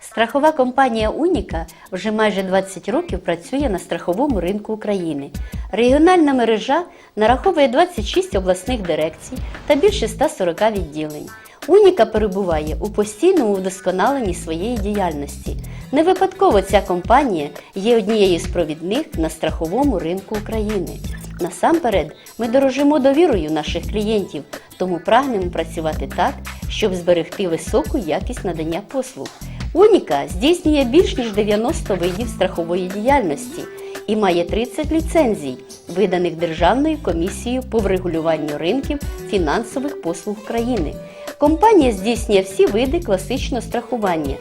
Страхова компанія Уніка вже майже 20 років працює на страховому ринку України. Регіональна мережа нараховує 26 обласних дирекцій та більше 140 відділень. Уніка перебуває у постійному вдосконаленні своєї діяльності. Не випадково ця компанія є однією з провідних на страховому ринку України. Насамперед, ми дорожимо довірою наших клієнтів, тому прагнемо працювати так, щоб зберегти високу якість надання послуг. Уніка здійснює більш ніж 90 видів страхової діяльності і має 30 ліцензій, виданих Державною комісією по врегулюванню ринків фінансових послуг країни. Компанія здійснює всі види класичного страхування,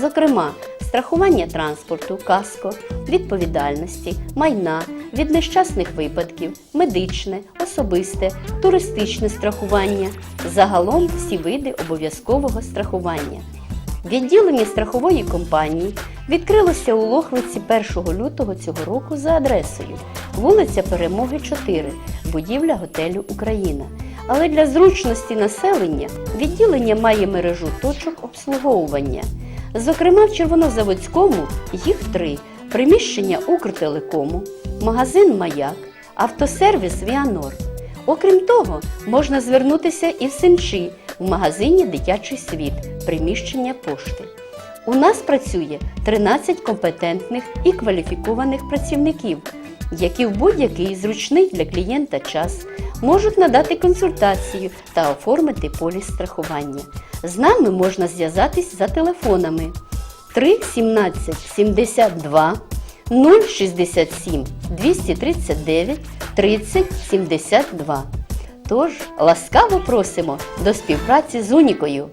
зокрема, страхування транспорту, каско, відповідальності, майна, від нещасних випадків, медичне, особисте, туристичне страхування, загалом всі види обов'язкового страхування. Відділення страхової компанії відкрилося у Лохвиці 1 лютого цього року за адресою вулиця Перемоги 4, будівля готелю Україна. Але для зручності населення відділення має мережу точок обслуговування. Зокрема, в Червонозаводському їх три: приміщення Укртелекому, магазин Маяк, автосервіс Віанор. Окрім того, можна звернутися і в Сенчі в магазині Дитячий світ, приміщення пошти. У нас працює 13 компетентних і кваліфікованих працівників, які в будь-який зручний для клієнта час можуть надати консультацію та оформити поліс страхування. З нами можна зв'язатись за телефонами 3 17 72 067 239 30 72. Тож ласкаво просимо до співпраці з Унікою.